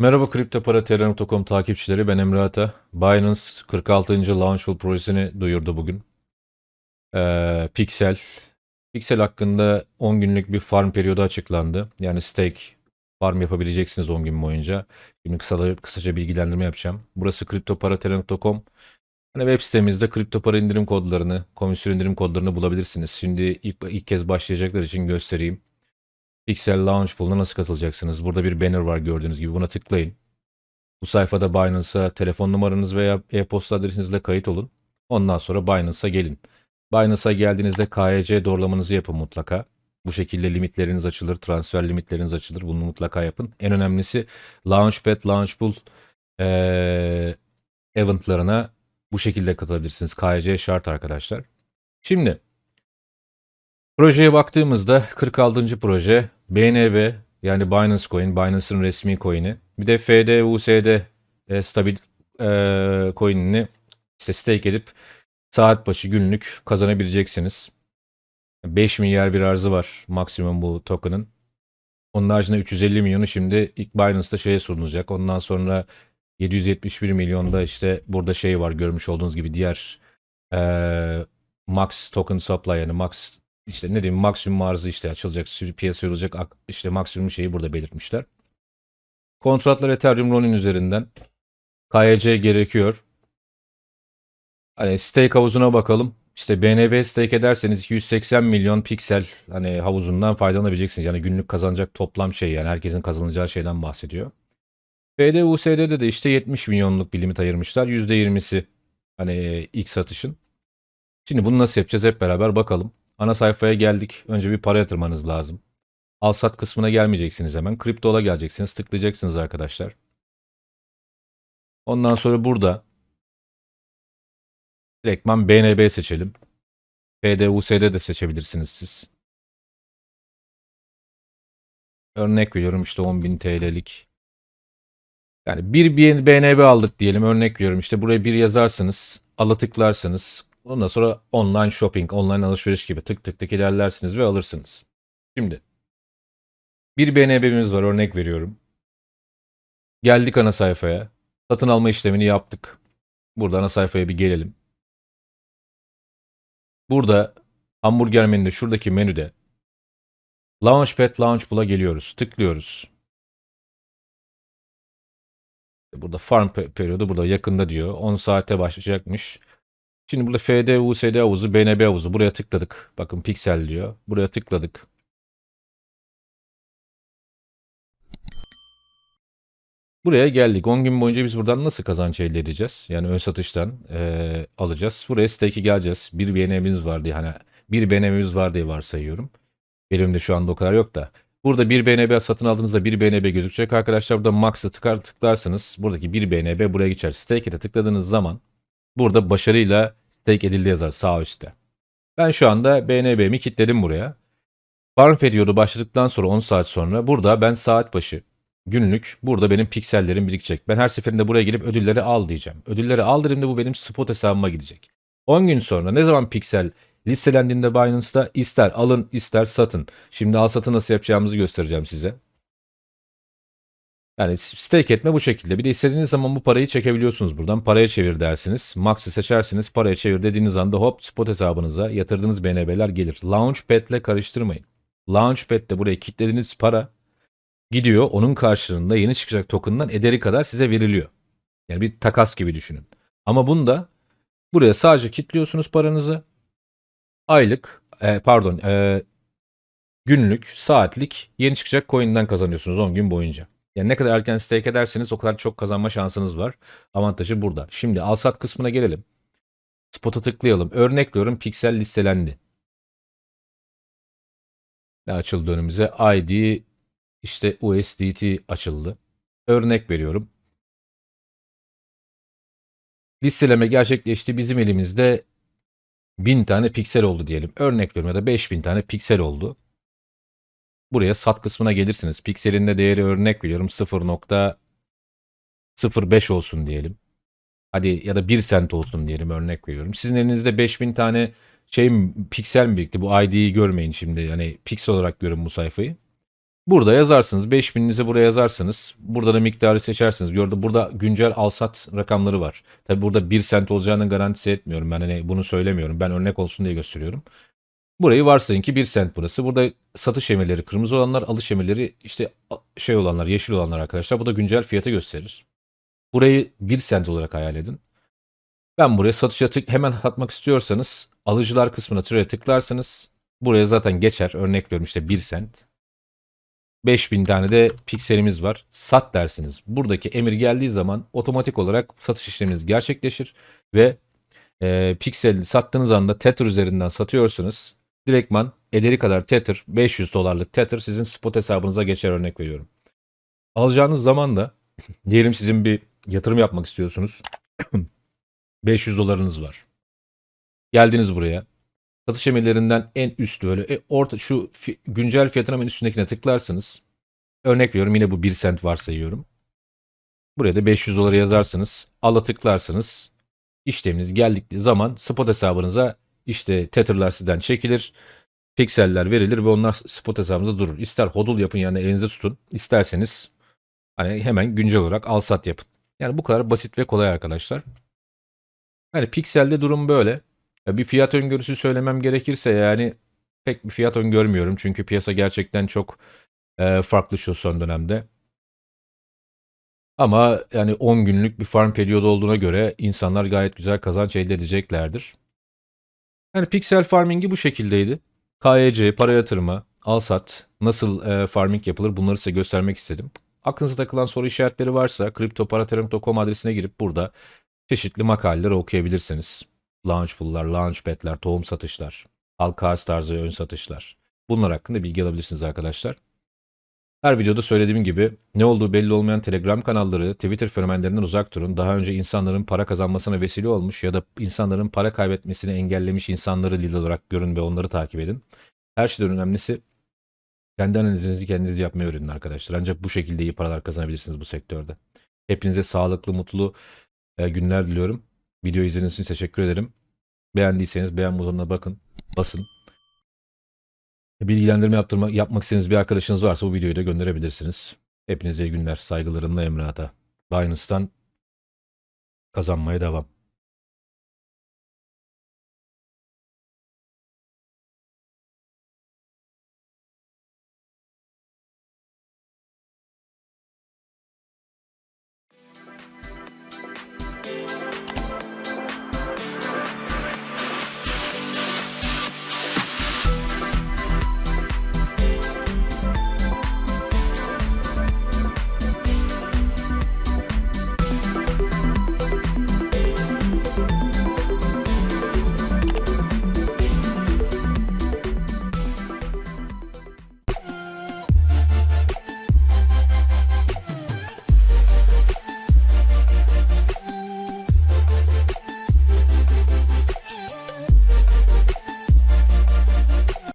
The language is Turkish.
Merhaba kripto para Terra.com takipçileri ben Emre Ata. Binance 46. Launchpool projesini duyurdu bugün. Ee, Pixel. Pixel hakkında 10 günlük bir farm periyodu açıklandı. Yani stake farm yapabileceksiniz 10 gün boyunca. Şimdi kısaca, kısaca bilgilendirme yapacağım. Burası kriptoparaterra.com. Hani web sitemizde kripto para indirim kodlarını, komisyon indirim kodlarını bulabilirsiniz. Şimdi ilk, ilk kez başlayacaklar için göstereyim. Pixel Launch Pool'una nasıl katılacaksınız? Burada bir banner var gördüğünüz gibi. Buna tıklayın. Bu sayfada Binance'a telefon numaranız veya e-posta adresinizle kayıt olun. Ondan sonra Binance'a gelin. Binance'a geldiğinizde KYC doğrulamanızı yapın mutlaka. Bu şekilde limitleriniz açılır, transfer limitleriniz açılır. Bunu mutlaka yapın. En önemlisi Launchpad, Launchpool ee, eventlarına bu şekilde katılabilirsiniz. KYC şart arkadaşlar. Şimdi projeye baktığımızda 46. proje BNB yani Binance Coin, Binance'ın resmi coin'i. Bir de FD, USD e, stabil e, coin'ini işte stake edip saat başı günlük kazanabileceksiniz. 5 milyar bir arzı var maksimum bu token'ın. Onun haricinde 350 milyonu şimdi ilk Binance'da şeye sunulacak. Ondan sonra 771 milyonda işte burada şey var görmüş olduğunuz gibi diğer e, max token supply yani max işte ne diyeyim maksimum arzı işte açılacak piyasaya olacak ak- işte maksimum şeyi burada belirtmişler. Kontratlar Ethereum Ronin üzerinden KYC gerekiyor. Hani stake havuzuna bakalım. İşte BNB stake ederseniz 280 milyon piksel hani havuzundan faydalanabileceksiniz. Yani günlük kazanacak toplam şey yani herkesin kazanacağı şeyden bahsediyor. FD de işte 70 milyonluk bir limit ayırmışlar. %20'si hani ilk satışın. Şimdi bunu nasıl yapacağız hep beraber bakalım. Ana sayfaya geldik. Önce bir para yatırmanız lazım. Al sat kısmına gelmeyeceksiniz hemen. Kriptola geleceksiniz. Tıklayacaksınız arkadaşlar. Ondan sonra burada direktman BNB seçelim. FD, de seçebilirsiniz siz. Örnek veriyorum işte 10.000 TL'lik. Yani bir BNB aldık diyelim örnek veriyorum işte buraya bir yazarsınız. Ala tıklarsınız. Ondan sonra online shopping, online alışveriş gibi tık tık tık ilerlersiniz ve alırsınız. Şimdi bir BNB'miz var örnek veriyorum. Geldik ana sayfaya. Satın alma işlemini yaptık. Burada ana sayfaya bir gelelim. Burada hamburger menüde şuradaki menüde Launchpad Launchpool'a geliyoruz. Tıklıyoruz. Burada farm pe- periyodu burada yakında diyor. 10 saate başlayacakmış. Şimdi burada FD, USD havuzu, BNB havuzu. Buraya tıkladık. Bakın piksel diyor. Buraya tıkladık. Buraya geldik. 10 gün boyunca biz buradan nasıl kazanç elde edeceğiz? Yani ön satıştan eee, alacağız. Buraya stake'i geleceğiz. Bir BNB'miz var diye hani bir BNB'miz var diye varsayıyorum. Benim şu anda o kadar yok da. Burada bir BNB satın aldığınızda bir BNB gözükecek arkadaşlar. Burada max'ı tıkar tıklarsanız buradaki bir BNB buraya geçer. Stake'e tıkladığınız zaman burada başarıyla stake edildi yazar sağ üstte. Ben şu anda BNB'mi kilitledim buraya. Farm periyodu başladıktan sonra 10 saat sonra burada ben saat başı günlük burada benim piksellerim birikecek. Ben her seferinde buraya gelip ödülleri al diyeceğim. Ödülleri al dediğimde bu benim spot hesabıma gidecek. 10 gün sonra ne zaman piksel listelendiğinde Binance'da ister alın ister satın. Şimdi al satı nasıl yapacağımızı göstereceğim size. Yani stake etme bu şekilde. Bir de istediğiniz zaman bu parayı çekebiliyorsunuz buradan. Paraya çevir dersiniz. Max'ı seçersiniz. Paraya çevir dediğiniz anda hop spot hesabınıza yatırdığınız BNB'ler gelir. Launchpad ile karıştırmayın. Launchpad de buraya kilitlediğiniz para gidiyor. Onun karşılığında yeni çıkacak token'dan ederi kadar size veriliyor. Yani bir takas gibi düşünün. Ama bunda buraya sadece kilitliyorsunuz paranızı. Aylık, e, pardon, e, günlük, saatlik yeni çıkacak coin'den kazanıyorsunuz 10 gün boyunca. Yani ne kadar erken stake ederseniz o kadar çok kazanma şansınız var. Avantajı burada. Şimdi al sat kısmına gelelim. Spot'a tıklayalım. Örnek veriyorum piksel listelendi. Ne açıldı önümüze? ID işte USDT açıldı. Örnek veriyorum. Listeleme gerçekleşti. Bizim elimizde 1000 tane piksel oldu diyelim. Örnek veriyorum ya da 5000 tane piksel oldu. Buraya sat kısmına gelirsiniz. Pikselin de değeri örnek veriyorum 0.05 olsun diyelim. Hadi ya da 1 sent olsun diyelim örnek veriyorum. Sizin elinizde 5000 tane şey piksel mi birikti? Bu ID'yi görmeyin şimdi. Yani piksel olarak görün bu sayfayı. Burada yazarsınız. 5000'inizi buraya yazarsınız. Burada da miktarı seçersiniz. Gördü burada güncel alsat rakamları var. Tabi burada 1 sent olacağını garantisi etmiyorum. Ben hani bunu söylemiyorum. Ben örnek olsun diye gösteriyorum. Burayı varsayın ki 1 sent burası. Burada satış emirleri kırmızı olanlar, alış emirleri işte şey olanlar, yeşil olanlar arkadaşlar. Bu da güncel fiyatı gösterir. Burayı 1 sent olarak hayal edin. Ben buraya satışa tık hemen satmak istiyorsanız alıcılar kısmına şuraya tıklarsanız buraya zaten geçer. Örnek veriyorum işte 1 sent. 5000 tane de pikselimiz var. Sat dersiniz. Buradaki emir geldiği zaman otomatik olarak satış işleminiz gerçekleşir ve e, piksel sattığınız anda Tether üzerinden satıyorsunuz. Direktman ederi kadar Tether 500 dolarlık Tether sizin spot hesabınıza geçer örnek veriyorum. Alacağınız zaman da diyelim sizin bir yatırım yapmak istiyorsunuz. 500 dolarınız var. Geldiniz buraya. Satış emirlerinden en üst böyle e, orta şu fi- güncel fiyatın hemen üstündekine tıklarsınız. Örnek veriyorum yine bu 1 sent varsayıyorum. Buraya da 500 doları yazarsınız. Al'a tıklarsınız. İşleminiz geldikleri zaman spot hesabınıza işte Tether'lar sizden çekilir. Pikseller verilir ve onlar spot hesabınızda durur. İster hodl yapın yani elinizde tutun. İsterseniz hani hemen güncel olarak al sat yapın. Yani bu kadar basit ve kolay arkadaşlar. Yani pikselde durum böyle. Ya bir fiyat öngörüsü söylemem gerekirse yani pek bir fiyat öngörmüyorum. Çünkü piyasa gerçekten çok e, farklı şu son dönemde. Ama yani 10 günlük bir farm periyodu olduğuna göre insanlar gayet güzel kazanç elde edeceklerdir. Yani piksel farmingi bu şekildeydi. KYC, para yatırma, al sat, nasıl e, farming yapılır bunları size göstermek istedim. Aklınıza takılan soru işaretleri varsa kriptoparaterim.com adresine girip burada çeşitli makaleleri okuyabilirsiniz. Launchpool'lar, launchpad'ler, tohum satışlar, halka arz tarzı ön satışlar. Bunlar hakkında bilgi alabilirsiniz arkadaşlar. Her videoda söylediğim gibi ne olduğu belli olmayan Telegram kanalları, Twitter fenomenlerinden uzak durun. Daha önce insanların para kazanmasına vesile olmuş ya da insanların para kaybetmesini engellemiş insanları lider olarak görün ve onları takip edin. Her şeyden önemlisi kendi analizinizi kendiniz yapmayı öğrenin arkadaşlar. Ancak bu şekilde iyi paralar kazanabilirsiniz bu sektörde. Hepinize sağlıklı, mutlu e, günler diliyorum. Video izlediğiniz için teşekkür ederim. Beğendiyseniz beğen butonuna bakın, basın. Bilgilendirme yaptırma, yapmak istediğiniz bir arkadaşınız varsa bu videoyu da gönderebilirsiniz. Hepinize iyi günler. Saygılarımla Emre Ata. Binance'dan kazanmaya devam.